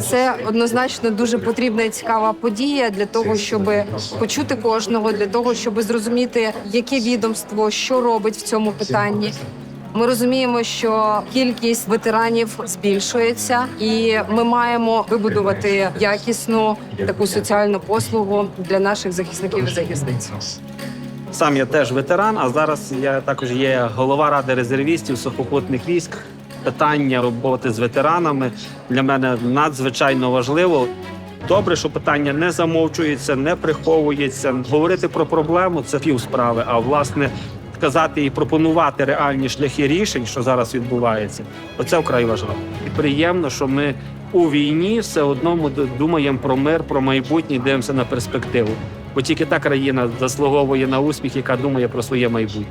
Це однозначно дуже потрібна і цікава подія для того, щоб почути кожного, для того, щоб зрозуміти, яке відомство що робить в цьому питанні. Ми розуміємо, що кількість ветеранів збільшується, і ми маємо вибудувати якісну таку соціальну послугу для наших захисників і захисниць. Сам я теж ветеран, а зараз я також є голова ради резервістів сухопутних військ. Питання роботи з ветеранами для мене надзвичайно важливо. Добре, що питання не замовчується, не приховується. Говорити про проблему це пів справи. А власне казати і пропонувати реальні шляхи рішень, що зараз відбувається, оце вкрай важливо. І приємно, що ми у війні все одно думаємо про мир, про майбутнє, дивимося на перспективу. Бо тільки та країна заслуговує на успіх, яка думає про своє майбутнє.